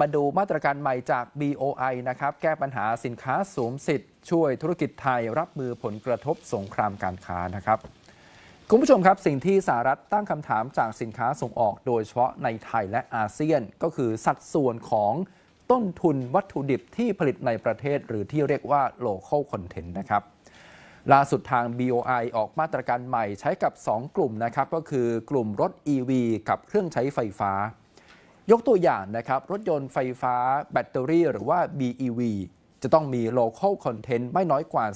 มาดูมาตรการใหม่จาก BOI นะครับแก้ปัญหาสินค้าสวมสิทธิ์ ช่วยธุรกิจไทยรับมือผลกระทบสงครามการค้านะครับ คุณผู้ชมครับสิ่งที่สหรัฐตั้งคำถามจากสินค้าส่งออกโดยเฉพาะในไทยและอาเซียน ก็คือสัดส่วนของต้นทุนวัตถุดิบที่ผลิตในประเทศ หรือที่เรียกว่า local content นะครับล่าสุดทาง BOI ออกมาตรการใหม่ใช้กับ 2 กลุ่มนะครับก็คือกลุ่มรถ EV กับเครื่องใช้ไฟฟ้า ยกตัวอย่างนะครับ รถยนต์ไฟฟ้าแบตเตอรี่หรือว่า BEV จะต้องมี local content ไม่น้อยกว่า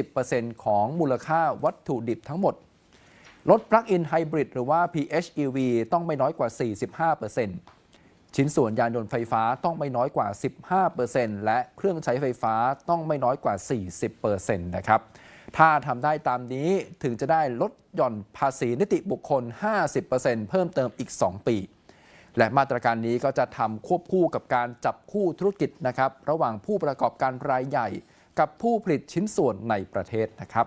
40%ของมูลค่าวัตถุดิบทั้งหมด รถ plug-in hybrid หรือว่า PHEV ต้องไม่น้อยกว่า 45%ชิ้นส่วนยานยนต์ไฟฟ้าต้องไม่น้อยกว่า 15%และเครื่องใช้ไฟฟ้าต้องไม่น้อยกว่า 40%นะครับ ถ้าทำได้ตามนี้ถึงจะได้ลดหย่อนภาษีนิติบุคคล 50%เพิ่มเติมอีก 2 ปี และมาตรการนี้ก็จะทำควบคู่กับการจับคู่ธุรกิจนะครับ ระหว่างผู้ประกอบการรายใหญ่ กับผู้ผลิตชิ้นส่วนในประเทศนะครับ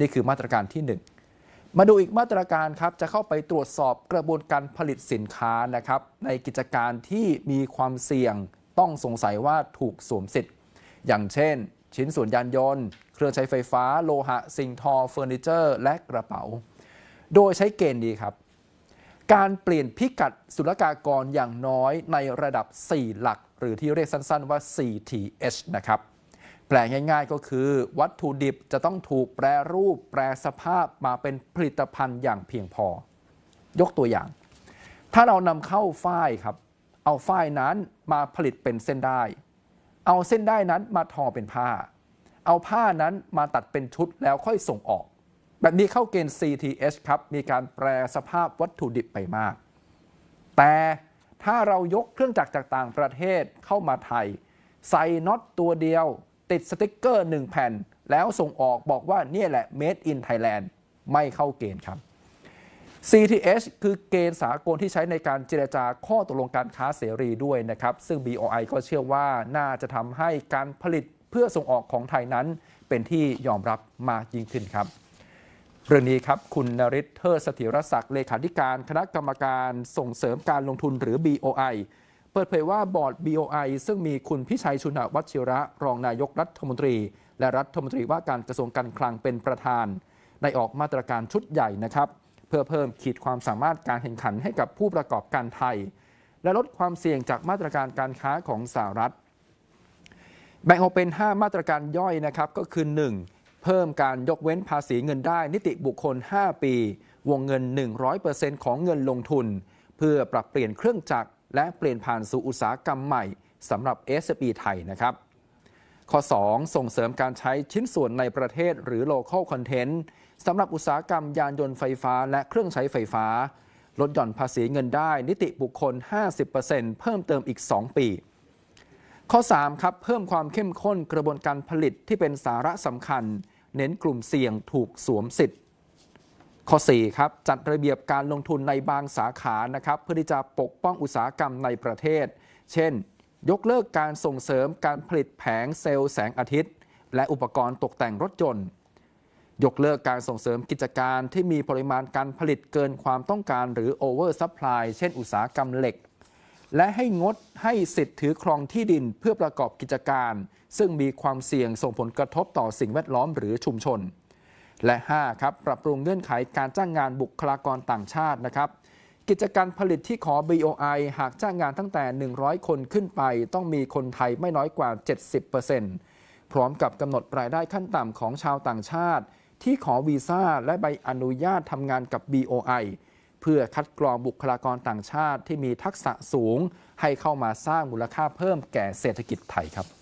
นี่คือมาตรการที่ 1 มาดูอีกมาตรการครับจะเข้าไปตรวจสอบกระบวนการผลิตสินค้านะครับ ในกิจการที่มีความเสี่ยงต้องสงสัยว่าถูกสวมสิทธิ์ อย่างเช่น ชิ้นส่วนยานยนต์ เครื่องใช้ไฟฟ้า โลหะ สิ่งทอเฟอร์นิเจอร์ และกระเป๋า โดยใช้เกณฑ์ดีครับ การเปลี่ยนพิกัดศุลกากรอย่างน้อยในระดับ 4 หลัก หรือที่เรียกสั้นๆว่า CTH นะครับ แปลง่ายๆก็คือวัตถุดิบจะต้องถูกแปรรูปแปรสภาพมาเป็นผลิตภัณฑ์อย่างเพียงพอ ยกตัวอย่าง ถ้าเรานำเข้าฝ้ายครับ เอาฝ้ายนั้นมาผลิตเป็นเส้นได้ เอาเส้นได้นั้นมาทอเป็นผ้า เอาผ้านั้นมาตัดเป็นชุดแล้วค่อยส่งออก แบบนี้เข้าเกณฑ์ CTH ครับ มีการแปรสภาพวัตถุดิบไปมาก แต่ถ้าเรายกเครื่องจักรจากต่างประเทศเข้ามาไทย ใส่น็อตตัวเดียว ติดสติกเกอร์ 1 แผ่น แล้วส่งออกบอกว่าเนี่ยแหละ made in Thailand ไม่เข้าเกณฑ์ครับ CTH คือเกณฑ์สากลที่ใช้ในการเจรจาข้อตกลงการค้าเสรีด้วยนะครับ ซึ่ง BOI ก็เชื่อว่าน่าจะทำให้การผลิตเพื่อส่งออกของไทยนั้นเป็นที่ยอมรับมากยิ่งขึ้นครับ เรื่องนี้ครับคุณนริศเทอเสถิรศักดิ์เลขาธิการคณะกรรมการส่งเสริมการลงทุนหรือ BOI เปิดเผยว่าบอร์ด BOI ซึ่งมีคุณพิชัยชุนวัชิระ รองนายกรัฐมนตรี และรัฐมนตรีว่าการกระทรวงการคลังเป็นประธาน ได้ออกมาตรการชุดใหญ่นะครับ เพื่อเพิ่มขีดความสามารถการแข่งขันให้กับผู้ประกอบการไทย และลดความเสี่ยงจากมาตรการการค้าของสหรัฐ แบ่งออกเป็น 5 มาตรการย่อยนะครับก็คือ 1. เพิ่มการยกเว้นภาษีเงินได้นิติบุคคล 5 ปี วงเงิน 100%ของเงินลงทุน เพื่อปรับเปลี่ยนเครื่องจักร และเปลี่ยนผ่านสู่อุตสาหกรรมใหม่สำหรับ SME ไทยนะครับ ข้อ 2 ส่งเสริมการใช้ชิ้นส่วนในประเทศหรือ local content สำหรับอุตสาหกรรมยานยนต์ไฟฟ้า และเครื่องใช้ไฟฟ้า ลดหย่อนภาษีเงินได้ นิติบุคคล 50%เพิ่มเติมอีก 2 ปี ข้อ 3 ครับ เพิ่มความเข้มข้นกระบวนการผลิตที่เป็นสาระสำคัญ เน้นกลุ่มเสี่ยงถูกสวมสิทธิ์ ข้อ 4 ครับ จัดระเบียบการลงทุนในบางสาขานะครับเพื่อที่จะปกป้องอุตสาหกรรมในประเทศ เช่น ยกเลิกการส่งเสริมการผลิตแผงเซลล์แสงอาทิตย์ และอุปกรณ์ตกแต่งรถยนต์ ยกเลิกการส่งเสริมกิจการที่มีปริมาณการผลิตเกินความต้องการหรือ over supply เช่น อุตสาหกรรมเหล็ก และให้งดให้สิทธิ์ถือครองที่ดินเพื่อประกอบกิจการ ซึ่งมีความเสี่ยงส่งผลกระทบต่อสิ่งแวดล้อมหรือชุมชน และ 5 ครับ ปรับปรุงเงื่อนไขการจ้างงานบุคลากรต่างชาตินะครับ กิจการผลิตที่ขอ BOI หากจ้างงานตั้งแต่ 100 คนขึ้นไป ต้องมีคนไทยไม่น้อยกว่า 70%พร้อมกับกำหนดรายได้ขั้นต่ำของชาวต่างชาติ ที่ขอวีซ่าและใบอนุญาตทำงานกับ BOI เพื่อคัดกรองบุคลากรต่างชาติที่มีทักษะสูง ให้เข้ามาสร้างมูลค่าเพิ่มแก่เศรษฐกิจไทยครับ